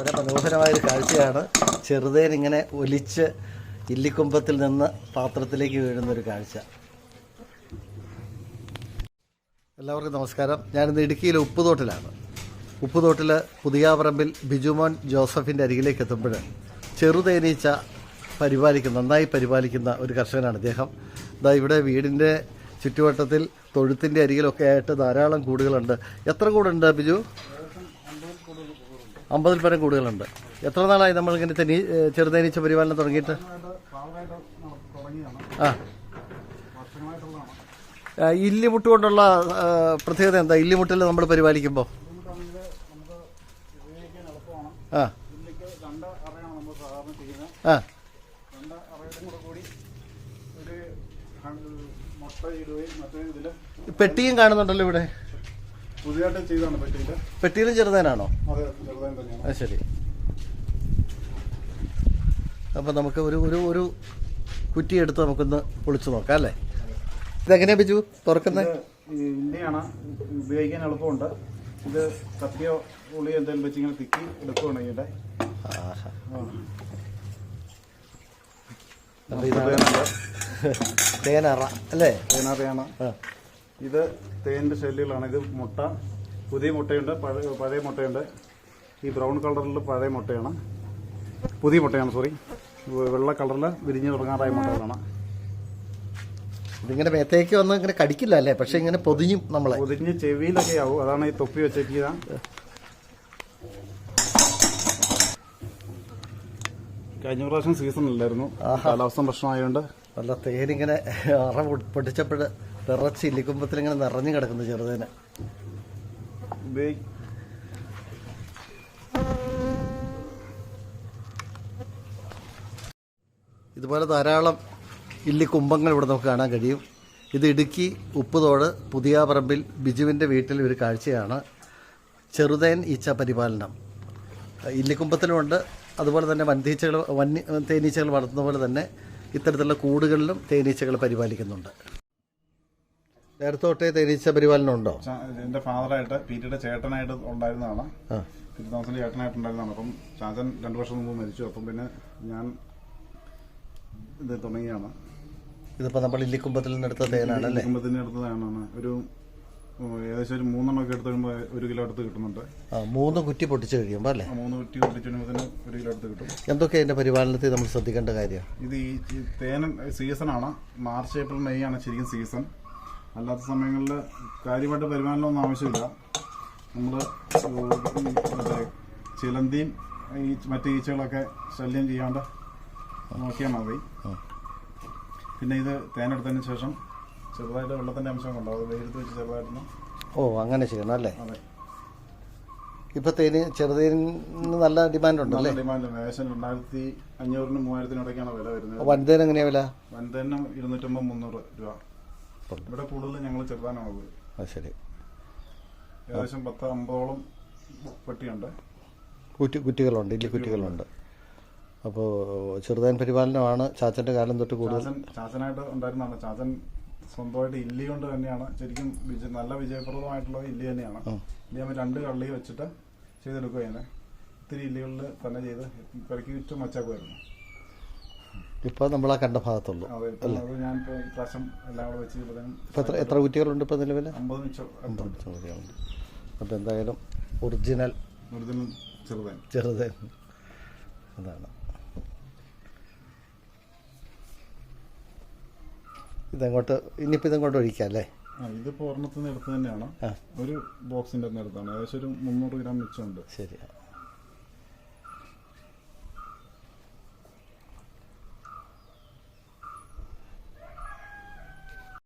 വളരെ മനോഹരമായൊരു കാഴ്ചയാണ്. ചെറുതേൻ ഇങ്ങനെ ഒലിച്ച് ഇല്ലിക്കുമ്പത്തിൽ നിന്ന് പാത്രത്തിലേക്ക് വീഴുന്നൊരു കാഴ്ച. എല്ലാവർക്കും നമസ്കാരം. ഞാനിന്ന് ഇടുക്കിയിലെ ഉപ്പുതോട്ടിലാണ്. ഉപ്പുതോട്ടിൽ പുതിയാപറമ്പിൽ ബിജുമോൻ ജോസഫിന്റെ അരികിലേക്ക് എത്തുമ്പോൾ ചെറുതേനീച്ച പരിപാലിക്കുന്ന നന്നായി പരിപാലിക്കുന്ന ഒരു കർഷകനാണ് അദ്ദേഹം. ഇതാ ഇവിടെ വീടിന്റെ ചുറ്റുവട്ടത്തിൽ തൊഴുത്തിന്റെ അരികിലൊക്കെ ആയിട്ട് ധാരാളം കൂടുകളുണ്ട്. എത്ര കൂടുണ്ട് ബിജു? അമ്പതിൽ പരം കൂടുതലുണ്ട്. എത്ര നാളായി നമ്മളിങ്ങനെ തെനി ഏഹ് ചെറുതേനീച്ച പരിപാലനം തുടങ്ങിയിട്ട്? ആ. ഇല്ലിമുട്ട് കൊണ്ടുള്ള പ്രത്യേകത എന്താ? ഇല്ലിമുട്ടിൽ നമ്മൾ പരിപാലിക്കുമ്പോൾ ആ. നമ്മൾ പെട്ടിയും കാണുന്നുണ്ടല്ലോ ഇവിടെ. പുതിയതായിട്ട് ചെയ്താണ് പെട്ടിയിലും ചെറുതേനാണോ? അതെ തന്നെയാണ്. അത് ശരി. അപ്പം നമുക്ക് ഒരു ഒരു ഒരു കുറ്റി എടുത്ത് നമുക്കൊന്ന് പൊളിച്ചു നോക്കാം അല്ലേ? ഇതെങ്ങനെയാ ബിജു തുറക്കുന്നത് ഇന്നെയാണ് ഉപയോഗിക്കാൻ എളുപ്പമുണ്ട്. ഇത് കത്തിയോ ഉള്ളി എന്തെങ്കിലും വെച്ച് ഇങ്ങനെ തിക്കി എടുക്കുകയാണ് തേനറ അല്ലേ? തേനാറയാണ് ആ. ഇത് തേന്റെ ഷെല്ലുകളാണ് ഇത് മുട്ട പുതിയ മുട്ടയുണ്ട് പഴയ പഴയ മുട്ടയുണ്ട്. ഈ ബ്രൗൺ കളറിൽ പഴയ മുട്ടയാണ്. പുതിയ മുട്ടയാണ് സോറി. വെള്ള കളറിൽ വിരിഞ്ഞു തുടങ്ങാറായ മുട്ടകളാണ്. ഇതിങ്ങനെ മേത്തേക്ക് വന്ന് ഇങ്ങനെ കടിക്കില്ല അല്ലേ? പക്ഷെ ഇങ്ങനെ പൊതിഞ്ഞും നമ്മൾ പൊതിഞ്ഞ് ചെവിയിലൊക്കെ ആവും. അതാണ് ഈ തൊപ്പി വെച്ചേക്കുക കഴിഞ്ഞ പ്രാവശ്യം സീസൺ ഇല്ലായിരുന്നു. കാലാവസ്ഥ പ്രശ്നമായതുകൊണ്ട് നല്ല തേനിങ്ങനെ അറ പൊട്ടിച്ചപ്പോൾ നിറച്ച് ഇല്ലിക്കുമ്പത്തിൽ ഇങ്ങനെ നിറഞ്ഞു കിടക്കുന്നു ചെറുതേനെ. ഇതുപോലെ ധാരാളം ഇല്ലിക്കുമ്പങ്ങൾ ഇവിടെ നമുക്ക് കാണാൻ കഴിയും. ഇത് ഇടുക്കി ഉപ്പുതോട് പുതിയാപറമ്പിൽ ബിജുവിന്റെ വീട്ടിൽ ഒരു കാഴ്ചയാണ്. ചെറുതേൻ ഈച്ച പരിപാലനം. ഇല്ലിക്കുമ്പത്തിലുമുണ്ട് അതുപോലെ തന്നെ വൻതീച്ചകൾ വന്യ തേനീച്ചകൾ വളർത്തുന്ന പോലെ തന്നെ ഇത്തരത്തിലുള്ള കൂടുകളിലും തേനീച്ചകൾ പരിപാലിക്കുന്നുണ്ട്. നേരത്തെ തൊട്ടേ തേനീച്ച പരിപാലനം ഉണ്ടോ? എന്റെ ഫാദറായിട്ട് പീറ്റിയുടെ ചേട്ടനായിട്ട് ഉണ്ടായിരുന്നതാണ്. പീറ്റി തോമസിന്റെ ചേട്ടനായിട്ടുണ്ടായിരുന്നതാണ്. അപ്പം ചാച്ചൻ രണ്ടു വർഷം മുമ്പ് മരിച്ചു. അപ്പം പിന്നെ ഞാൻ ഇത് തുടങ്ങിയാണ്. ഇതിപ്പോ നമ്മൾ ഇല്ലിക്കുമ്പത്തിൽ നിന്നെടുത്ത തേനാണ് അല്ലേ? എടുത്ത തേനാണ്. ഒരു ഏകദേശം ഒരു മൂന്നെണ്ണം ഒക്കെ എടുത്ത് കഴിയുമ്പോൾ ഒരു കിലോ അടുത്ത് കിട്ടുന്നുണ്ട്. മൂന്ന് കുറ്റി പൊട്ടിച്ച് കഴിയുമ്പോൾ അല്ലേ? മൂന്ന് കുറ്റി പൊട്ടിച്ച് കഴിയുമ്പോൾ ഒരു കിലോ അടുത്ത് കിട്ടും. എന്തൊക്കെ എന്റെ പരിപാലനത്തിൽ നമ്മൾ ശ്രദ്ധിക്കേണ്ട കാര്യം? ഇത് ഈ ഈ തേൻ സീസണാണ്. മാർച്ച് ഏപ്രിൽ മെയ് ആണ് ശരിക്കും സീസൺ. അല്ലാത്ത സമയങ്ങളിൽ കാര്യമായിട്ട് പരിമാനമൊന്നും ആവശ്യമില്ല. നമ്മൾ മറ്റേ ചിലന്തിയും ഈ മറ്റു ഈച്ചകളൊക്കെ ശല്യം ചെയ്യാണ്ട് നോക്കിയാൽ മതി. പിന്നെ ഇത് തേനെടുത്തതിന് ശേഷം ചെറുതായിട്ട് വെള്ളത്തിന്റെ അംശം ഉണ്ടാവും വെയിലത്ത് വെച്ച് ചെറുതായിട്ടൊന്ന് ഓ അങ്ങനെ ചെയ്യണം അല്ലേ? അതെ. ഇപ്പൊ തേന് ചെറുതേനിന് നല്ല ഡിമാൻഡ് നല്ല ഡിമാൻഡ്. ഏകദേശം രണ്ടായിരത്തി അഞ്ഞൂറിനും മൂവായിരത്തിനും ഇടയ്ക്കാണ് വില വരുന്നത്. വൻതേൻ എങ്ങനെയാ വില? വൻതേനും ഇരുന്നൂറ്റമ്പത് മുന്നൂറ് രൂപ. ഇവിടെ കൂടുതൽ ഞങ്ങൾ ചെറുതാനാണ് പോയത് അത് ശരി. ഏകദേശം പത്ത് അമ്പതോളം പട്ടിയുണ്ട്. കുറ്റി കുറ്റികളുണ്ട് ഇല്ലി കുറ്റികളുണ്ട്. അപ്പോൾ ചെറുതാൻ പരിപാലനമാണ് ചാച്ചന്റെ കാലം തൊട്ട് കൂടുതൽ. ചാച്ചൻ ചാച്ചനായിട്ട് ഉണ്ടായിരുന്നതാണ്. ചാച്ചൻ സ്വന്തമായിട്ട് ഇല്ലി കൊണ്ട് തന്നെയാണ്. ശരിക്കും വിജയ നല്ല വിജയപ്രദമായിട്ടുള്ള ഇല്ലി തന്നെയാണ്. ഇല്ലി ആകുമ്പോൾ രണ്ട് കള്ളി വെച്ചിട്ട് ചെയ്തെടുക്കുക തന്നെ ഒത്തിരി ഇല്ലികളിൽ തന്നെ ചെയ്ത് പെരക്കി വിറ്റ് മച്ചാക്കുമായിരുന്നു ഇപ്പോൾ നമ്മൾ ആ കണ്ട ഭാഗത്തുള്ളൂ. അല്ലേ? ഇപ്പം എത്ര കുറ്റികളുണ്ട് ഇപ്പൊ നിലവിൽ? അമ്പത് കുറ്റികളുണ്ട്. അപ്പോൾ എന്തായാലും ഒറിജിനൽ ചെറുതാൻ. അതാണ്. ഇതങ്ങോട്ട് ഇനിയിപ്പോൾ ഇതങ്ങോട്ട് ഒഴിക്കാം അല്ലേ? ഇതിപ്പോൾ ഒരെണ്ണത്തിൽ നിന്ന് തന്നെയാണ്. ഒരു ബോക്സിന്റെ അടുത്താണ് ഏകദേശം ഒരു മുന്നൂറ് ഗ്രാം മിച്ചമുണ്ട്. ശരി